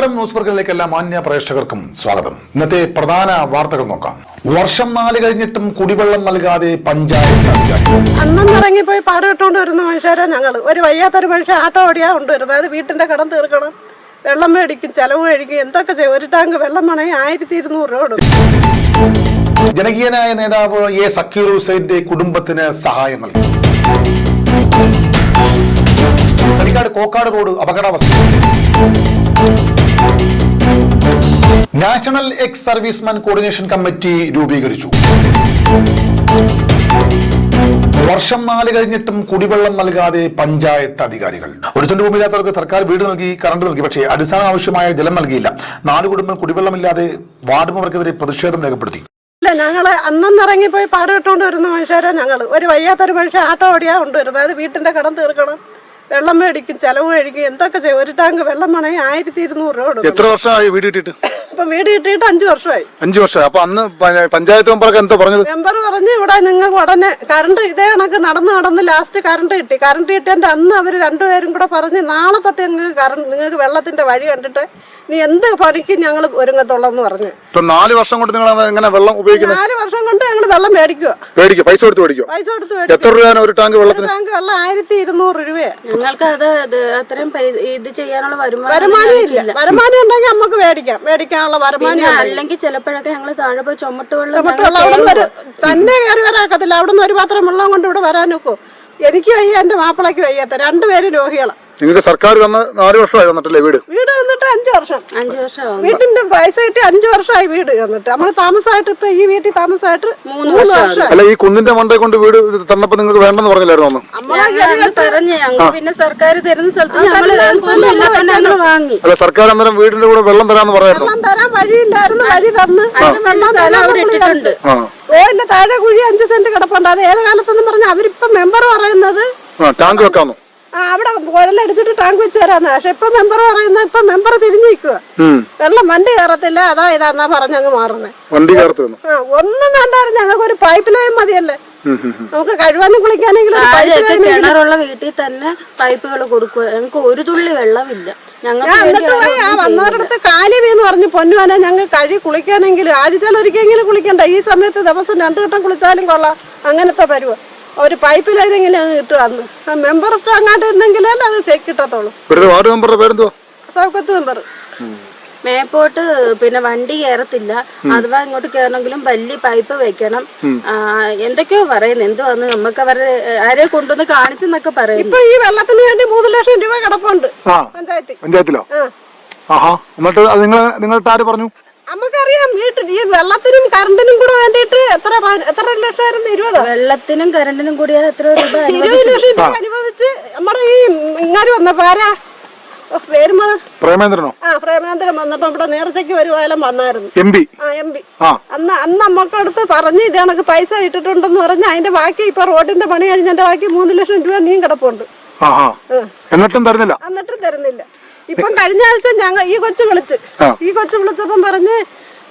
നമസ്കാരം. ന്യൂസ് വർക്കിലേക്ക് എല്ലാ മാന്യ പ്രേക്ഷകർക്കും സ്വാഗതം. ഇന്നത്തെ പ്രധാന വാർത്തകൾ നോക്കാം. വർഷം നാല് കഴിഞ്ഞിട്ടും കുടിവെള്ളം നൽകാതെ പഞ്ചായത്ത് അന്നും ഇറങ്ങിപ്പോയി പാടുകെട്ടുകൊണ്ട് വരുന്ന മനുഷ്യരെ ഞങ്ങൾ ഒരു വയ്യാത്തൊരു മനുഷ്യൻ ആട്ടോ ഓടിയാ കൊണ്ടുവരുന്നത്. അത് വീട്ടിന്റെ കടം തീർക്കണം. വെള്ളം മേടിക്കും ചെലവ് മേടിക്കും എന്തൊക്കെ ചെയ്യും? ഒരു ടാങ്ക് വെള്ളം വേണമെങ്കിൽ ആയിരത്തി ഇരുന്നൂറ് രൂപ കൊടുക്കും. ജനകീയനായ നേതാവ് എ സക്കീർ ഹുസൈന്റെ കുടുംബത്തിന് സഹായം നൽകി. Thanikkad Kokkad road അപകടാവസ്ഥ. National ex serviceman coordination committee രൂപീകരിച്ചു. വർഷം നാല് കഴിഞ്ഞിട്ടും കുടിവെള്ളം നൽകാതെ പഞ്ചായത്ത് അധികാരികൾ. ഒരു സെന്റ് ഭൂമിയില്ലാത്തവർക്ക് സർക്കാർ വീട് നൽകി കറണ്ട് നൽകി പക്ഷേ അടിസ്ഥാന ആവശ്യമായ ജലം നൽകിയില്ല. നാല് കുടുംബം കുടിവെള്ളമില്ലാതെ വാർഡ് മെമ്പർക്കെതിരെ പ്രതിഷേധം രേഖപ്പെടുത്തി. ഇല്ല ഞങ്ങൾ അന്നും ഇറങ്ങിപ്പോയി പാടുകെട്ടുകൊണ്ട് വരുന്ന മനുഷ്യരെ ഞങ്ങൾ ഒരു വയ്യാത്തൊരു മനുഷ്യൻ ആട്ടോ ഓടിയാ കൊണ്ടുവരുന്നത്. അത് വീട്ടിന്റെ കടം തീർക്കണം. വെള്ളം മേടിക്കും ചെലവ് കഴിക്കും എന്തൊക്കെ ചെയ്യും? ഒരു ടാങ്ക് വെള്ളം വേണമെങ്കിൽ ആയിരത്തി ഇരുന്നൂറ് രൂപ കൊടുക്കും എത്ര വർഷമായി വീട് കിട്ടിയിട്ട് ഇപ്പം വീട് കിട്ടിയിട്ട് അഞ്ചു വർഷമായി. അഞ്ചു വർഷമായി. അപ്പൊ അന്ന് പ- പഞ്ചായത്ത് മെമ്പറൊക്കെ എന്താ പറഞ്ഞത്? മെമ്പർ പറഞ്ഞു ഇവിടെ നിങ്ങൾക്ക് ഉടനെ കറണ്ട് ഇതേ കണക്ക് നടന്ന് നടന്ന് ലാസ്റ്റ് കറണ്ട് കിട്ടി. കറണ്ട് കിട്ടിയതിന്റെ അന്ന് അവർ രണ്ടുപേരും കൂടെ പറഞ്ഞ് നാളെ തൊട്ട് നിങ്ങൾക്ക് കറണ്ട് നിങ്ങൾക്ക് വെള്ളത്തിന്റെ വഴി കണ്ടിട്ട് നീ എന്ത് പണിക്കും ഞങ്ങൾ ഒരുങ്ങത്തുള്ളെന്ന് പറഞ്ഞു. ഇപ്പൊ നാല് വർഷം കൊണ്ട് നിങ്ങൾ എങ്ങനെ വെള്ളം ഉപയോഗിക്കുന്നത്? നാല് വർഷം കൊണ്ട് ഞങ്ങൾ വെള്ളം മേടിക്കുക മേടിക്കുക പൈസ കൊടുത്ത് മേടിക്കുക പൈസ കൊടുത്ത് മേടിക്കും. എത്ര രൂപയാണ് ഒരു ടാങ്ക് വെള്ളത്തിന്? ടാങ്ക് വെള്ളം ആയിരത്തി ഇരുന്നൂറ് രൂപയാണ് ഞങ്ങൾക്ക് അത് അത്രയും പൈസ ഇത് ചെയ്യാനുള്ള വരുമാനം വരുമാനം ഇല്ല. വരുമാനം ഉണ്ടെങ്കിൽ നമുക്ക് മേടിക്കാം. മേടിക്കാനുള്ള വരുമാനം. അല്ലെങ്കിൽ ചിലപ്പോഴൊക്കെ ഞങ്ങൾ താഴെ പോയി ചുമട്ട് വെള്ളം ചുമട്ട് ഞങ്ങൾ വെള്ളം അവിടെ നിന്ന് ഒരു തന്നെ കയറി വരാക്കത്തില്ല. അവിടെ നിന്ന് ഒരു പാത്രം വെള്ളം കൊണ്ട് ഇവിടെ വരാനൊക്കെ എനിക്ക് വയ്യ എന്റെ മാപ്പിളയ്ക്ക് വയ്യാത്ത. രണ്ടുപേരും രോഗികളാണ് നിങ്ങൾക്ക് സർക്കാർ തന്ന നാല് വർഷമായി തന്നിട്ടല്ലേ വീട്? വീട് വന്നിട്ട് അഞ്ചു വർഷം. അഞ്ചു വർഷം വീട്ടിന്റെ പൈസ കിട്ടി അഞ്ചു വർഷമായി വീട് വന്നിട്ട്. നമ്മൾ താമസമായിട്ട് ഇപ്പൊ ഈ വീട്ടിൽ താമസമായിട്ട് മൂന്ന് വർഷം. അല്ല ഈ കുന്നിന്റെ മണ്ടെ കൊണ്ട് വീട് തന്നപ്പോ നിങ്ങൾക്ക് വേണ്ടെന്ന് പറഞ്ഞില്ലായിരുന്നു പിന്നെ സർക്കാർ തരുന്ന സ്ഥലത്ത് വാങ്ങി. അല്ല സർക്കാർ അന്നേരം വീടിന്റെ കൂടെ വെള്ളം തരാന്ന് പറയായിരുന്നു? വെള്ളം തരാൻ വഴിയില്ലായിരുന്നു വഴി തന്ന്. അഞ്ച് സെന്റ് ഇട്ടിട്ടുണ്ട്. ഓ ഇല്ല താഴെ കുഴി അഞ്ചു സെന്റ് കിടപ്പുണ്ട്. അത് ഏത് കാലത്തെന്ന് പറഞ്ഞ അവരിപ്പം മെമ്പർ പറയുന്നത് ആ ടാങ്ക് വെക്കാന്നു. ആ, അവിടെ എടുത്തിട്ട് ടാങ്ക് വെച്ച് തരാന്ന്. പക്ഷെ ഇപ്പൊ മെമ്പർ പറയുന്ന ഇപ്പൊ മെമ്പർ തിരിഞ്ഞു നിൽക്കുക ഉം. വെള്ളം വണ്ടി കയറത്തില്ല. അതാ ഇതാന്നാ പറഞ്ഞങ്ങ് വണ്ടി തന്നു ആ ഒന്നും വേണ്ടായിരുന്നു. ഞങ്ങൾക്ക് ഒരു പൈപ്പ് ലൈൻ മതിയല്ലേ നമുക്ക് കഴിവാനും കുളിക്കാനെങ്കിലും ഒരു പൈപ്പ് താഴെയൊക്കെ കിണറുള്ള വീട്ടിൽ തന്നെ പൈപ്പുകൾ കൊടുക്കുക. ഞങ്ങൾക്ക് ഒരു തുള്ളി വെള്ളമില്ല. ഞങ്ങൾക്ക് ഞാൻ എന്നിട്ട് പോയി ആ വന്നവരടുത്ത് കാലിവീന്ന് പറഞ്ഞു പൊന്നുവാനെ ഞങ്ങൾ കഴി കുളിക്കാനെങ്കിലും ആഴ്ചയിൽ ഒരിക്കലെങ്കിലും കുളിക്കണ്ട. ഈ സമയത്ത് ദിവസം രണ്ടു വട്ടം കുളിച്ചാലും കൊള്ളാം. അങ്ങനത്തെ പരുവ. ഒരു പൈപ്പ് ലൈനെങ്കിലും അങ്ങ് കിട്ടുക ആ മെമ്പർക്ക് അങ്ങോട്ട് എന്തെങ്കിലല്ലേ അത് ചെക്ക് കിട്ടത്തുള്ളൂ. ഇവിടുത്തെ വാർഡ് മെമ്പറുടെ പേരെന്തുവാ? സൗക്കത്ത് മെമ്പർ മേപ്പോട്ട് പിന്നെ വണ്ടി കയറത്തില്ല അഥവാ ഇങ്ങോട്ട് കയറണമെങ്കിലും വലിയ പൈപ്പ് വെക്കണം. എന്തൊക്കെയോ പറയുന്നു. എന്തുവാന്ന് നമുക്ക് അവരെ ആരെ കൊണ്ടുവന്ന് കാണിച്ചെന്നൊക്കെ പറയുന്നു. ഇപ്പൊ ഈ വെള്ളത്തിന് വേണ്ടി മൂന്ന് ലക്ഷം രൂപ കിടപ്പുണ്ട് പഞ്ചായത്തിൽ. പഞ്ചായത്തിലോ? ആഹാ. എന്നിട്ട് അത് നിങ്ങൾ നിങ്ങളുടെ ആര് പറഞ്ഞു? നമുക്കറിയാം വീട്ടിൽ ഈ വെള്ളത്തിനും കറണ്ടിനും കൂടെ വേണ്ടിയിട്ട് എത്ര എത്ര ലക്ഷമായിരുന്നു? ഇരുപത്? വെള്ളത്തിനും കറണ്ടിനും കൂടി എത്ര രൂപ ഇരുപത് ലക്ഷം രൂപ അനുവദിച്ച് നമ്മുടെ ഈ ഇങ്ങാര് വന്നപ്പോ ആരാ? പ്രേമേന്ദ്രനോ? ആ പ്രേമേന്ദ്രൻ വന്നപ്പോ ഇവിടെ നേർച്ചയ്ക്ക് ഒരു കാലം വന്നായിരുന്നു. M P. ആ എം പി. അന്ന് അന്ന് നമ്മക്ക് അടുത്ത് പറഞ്ഞു ഇത് കണക്ക് പൈസ ഇട്ടിട്ടുണ്ടെന്ന് പറഞ്ഞ് അതിന്റെ ബാക്കി ഇപ്പൊ റോഡിന്റെ പണി കഴിഞ്ഞതിന്റെ ബാക്കി മൂന്ന് ലക്ഷം രൂപ നീ കിടപ്പുണ്ട്. ആഹാ എന്നിട്ടും തരുന്നില്ല? എന്നിട്ടും തരുന്നില്ല. ഇപ്പം കഴിഞ്ഞ ആഴ്ച ഞങ്ങൾ ഈ കൊച്ചു വിളിച്ച്. ഈ കൊച്ചു വിളിച്ചപ്പം പറഞ്ഞ്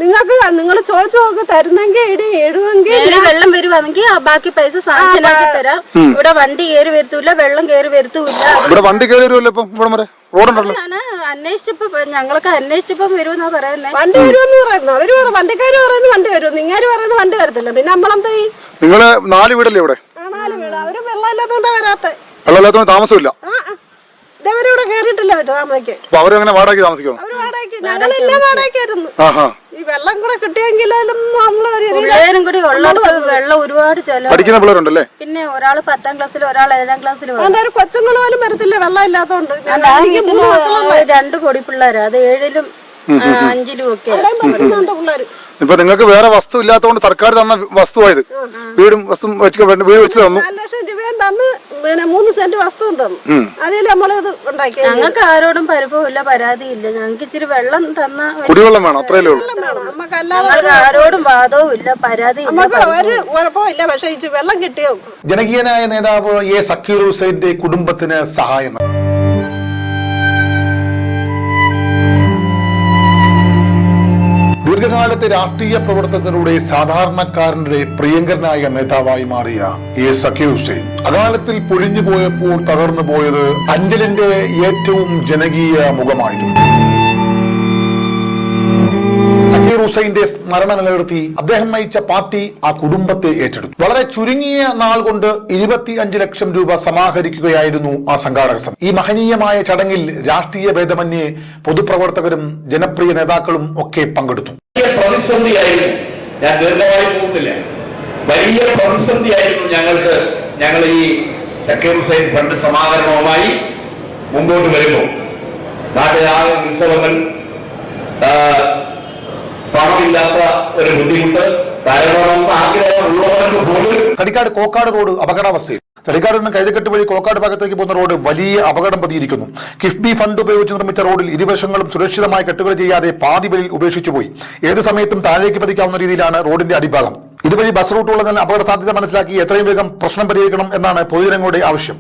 നിങ്ങൾക്ക് നിങ്ങൾ ചോദിച്ചു നോക്ക് തരുന്നെങ്കിൽ ഇടി എഴുതെങ്കിൽ വെള്ളം വരുവാണെങ്കിൽ ബാക്കി പൈസ തരാം. ഇവിടെ വണ്ടി കയറി വരുത്തൂല വെള്ളം കയറി വരുത്തൂല ഇവിടെ വണ്ടി കയറി വരുമല്ലോ ഇപ്പം? ഇവിടെ വരെ. റോഡുണ്ടല്ലോ ഞാൻ അന്വേഷിച്ചപ്പോ ഞങ്ങളൊക്കെ അന്വേഷിച്ചപ്പോ വരുമെന്നാ പറയുന്നത് വണ്ടി വരുമെന്ന് പറയുന്നു. അവർ പറ വണ്ടിക്കാര് പറയുന്നു വണ്ടി വരും നിങ്ങാര് പറയുന്നത് വണ്ടി വരത്തില്ല. പിന്നെ നമ്മളെന്താ നിങ്ങൾ നാല് വീടല്ലേ ഇവിടെ? ആ നാല് വീട്. അവർ വെള്ളം ഇല്ലാത്തോണ്ടാ വരാത്ത. വെള്ളമില്ലാത്തതുകൊണ്ട് താമസമില്ല. ആ ആ. ഇതവരെ ഇവിടെ കേറിയിട്ടില്ല അവർ താമരയ്ക്ക് അപ്പൊ അവരങ്ങനെ വാടകയ്ക്ക് അവർ വാടകയ്ക്ക്. ഞങ്ങളെല്ലാം വാടകയ്ക്കായിരുന്നു. ആഹാ. ഈ വെള്ളം കൂടെ കിട്ടിയെങ്കിലും നമ്മൾ ഒരു രീതിയിൽ കൂടി ഉള്ളിടത്ത് വെള്ളം ഒരുപാട് ചെലവ് പഠിക്കുന്ന പിള്ളേരുണ്ടല്ലേ? പിന്നെ ഒരാൾ പത്താം ക്ലാസ്സിൽ ഒരാൾ ഏഴാം ക്ലാസ്സിൽ അതുകൊണ്ട് ഒരു കൊച്ചുങ്ങൾ പോലും വരത്തില്ല വെള്ളം ഇല്ലാത്തോണ്ട്. ഞാൻ എനിക്ക് മൂന്ന് മക്കളുണ്ട്. രണ്ട് പൊടി പിള്ളേരാ. അത് ഏഴിലും ആ, അഞ്ചിലും ഒക്കെ. അവിടെയും പഠിക്കുന്നുണ്ട് പിള്ളേര്. ഇപ്പൊ നിങ്ങൾക്ക് വേറെ വസ്തു ഇല്ലാത്തതുകൊണ്ട് സർക്കാർ തന്ന വസ്തുവായത് വീടും വസ്തു വെച്ച് വീട് വെച്ച് തന്നു. നാല് ലക്ഷം രൂപയും തന്ന് പിന്നെ മൂന്ന് സെന്റ് വസ്തു തന്നു. അതിൽ നമ്മളിത് ഉണ്ടാക്കി ഞങ്ങൾക്ക് ആരോടും പരിഭവമില്ല പരാതിയില്ല. ഞങ്ങൾക്ക് ഇച്ചിരി വെള്ളം തന്ന കുടിവെള്ളം വേണം അത്രേ നമുക്ക് അല്ലാതെ ആരോടും വാദവും ഇല്ല പരാതി നമുക്ക് ഒരു കുഴപ്പമില്ല പക്ഷെ ഇച്ചിരി വെള്ളം കിട്ടിയോ ജനകീയനായ നേതാവ് എ സക്കീർ ഹുസൈന്റെ കുടുംബത്തിന് സഹായം ദീർഘകാലത്തെ രാഷ്ട്രീയ പ്രവർത്തനത്തിലൂടെ സാധാരണക്കാരന്റെ പ്രിയങ്കരനായ നേതാവായി മാറിയ എ സക്കീർ ഹുസൈൻ. അകാലത്തിൽ പൊഴിഞ്ഞു പോയപ്പോൾ തകർന്നു പോയത് അഞ്ചലിന്റെ ഏറ്റവും ജനകീയ മുഖമായിരുന്നു. സക്കീർ ഹുസൈന്റെ സ്മരണ നിലനിർത്തി അദ്ദേഹം നയിച്ച പാർട്ടി ആ കുടുംബത്തെ ഏറ്റെടുത്തു. വളരെ ചുരുങ്ങിയ നാൾ കൊണ്ട് ഇരുപത്തി അഞ്ച് ലക്ഷം രൂപ സമാഹരിക്കുകയായിരുന്നു ആ സംഘാടക സംഘം. ഈ മഹനീയമായ ചടങ്ങിൽ രാഷ്ട്രീയ ഭേദമന്യേ പൊതുപ്രവർത്തകരും ജനപ്രിയ നേതാക്കളും ഒക്കെ പങ്കെടുത്തു. ഞാൻ വലിയ പ്രതിസന്ധിയായിരുന്നു ഞങ്ങൾക്ക് ഞങ്ങൾ ഈ സക്കീർ ഹുസൈൻ ഫണ്ട് സമാഹരണവുമായി മുമ്പോട്ട് വരുമ്പോൾ. നാട്ടിലാകെ ഉത്സവങ്ങൾ ആ, പണമില്ലാത്ത ഒരു ബുദ്ധിമുട്ട്. കോക്കാട് റോഡ് അപകടാവസ്ഥയിൽ. തടിക്കാട് നിന്ന് കൈതക്കെട്ട് വഴി കോക്കാട് ഭാഗത്തേക്ക് പോകുന്ന റോഡ് വലിയ അപകടം പതിയിരിക്കുന്നു. കിഫ്ബി ഫണ്ട് ഉപയോഗിച്ച് നിർമ്മിച്ച റോഡിൽ ഇരുവശങ്ങളും സുരക്ഷിതമായി കെട്ടുകൾ ചെയ്യാതെ പാതി വഴിയിൽ ഉപേക്ഷിച്ചുപോയി ഏത് സമയത്തും താഴേക്ക് പതിക്കാവുന്ന രീതിയിലാണ് റോഡിന്റെ അടിഭാഗം. ഇതുവഴി ബസ് റൂട്ടുള്ളതിനാൽ അപകട സാധ്യത മനസ്സിലാക്കി എത്രയും വേഗം പ്രശ്നം പരിഹരിക്കണം എന്നാണ് പൊതുജനങ്ങളുടെ ആവശ്യം.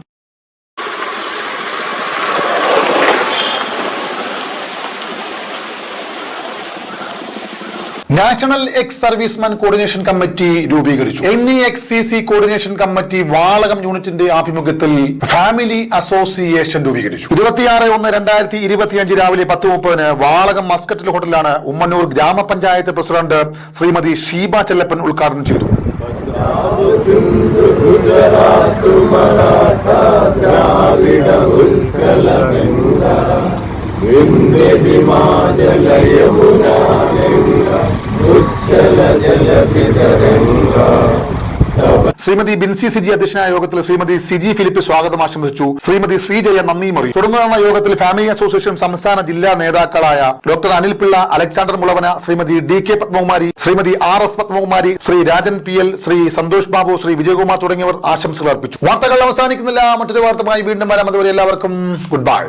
National ex serviceman coordination committee രൂപീകരിച്ചു. N E X C C coordination committee Valakam യൂണിറ്റിന്റെ ആഭിമുഖ്യത്തിൽ ഫാമിലി അസോസിയേഷൻ രൂപീകരിച്ചു. ഇരുപത്തിയാറ് ഒന്ന് രണ്ടായിരത്തി ഇരുപത്തിയഞ്ച് രാവിലെ പത്ത് മുപ്പതിന് വാളകം മസ്കറ്റിൽ ഹോട്ടലിലാണ് ഉമ്മന്നൂർ ഗ്രാമപഞ്ചായത്ത് പ്രസിഡന്റ് ശ്രീമതി ഷീബ ചെല്ലപ്പൻ ഉദ്ഘാടനം ചെയ്തു. ശ്രീമതി ബിൻസി സിജി അധ്യക്ഷനായ യോഗത്തിൽ ശ്രീമതി സിജി ഫിലിപ്പ് സ്വാഗതം ആശംസിച്ചു. ശ്രീമതി ശ്രീജയ നന്ദിയും അറിയും തുടർന്ന് നടന്ന യോഗത്തിൽ ഫാമിലി അസോസിയേഷൻ സംസ്ഥാന ജില്ലാ നേതാക്കളായ doctor Anil Pillai Alexander Mulavana Shrimati D K Padmakumari Shrimati R S Padmakumari Shri Rajan P L Shri Santhosh Babu Shri Vijayakumar തുടങ്ങിയവർ ആശംസകൾ അർപ്പിച്ചു. വാർത്തകൾ അവസാനിക്കുന്നില്ല. മറ്റൊരു വാർത്തമായി വീണ്ടും വരാം. അതുവരെ എല്ലാവർക്കും ഗുഡ് ബൈ.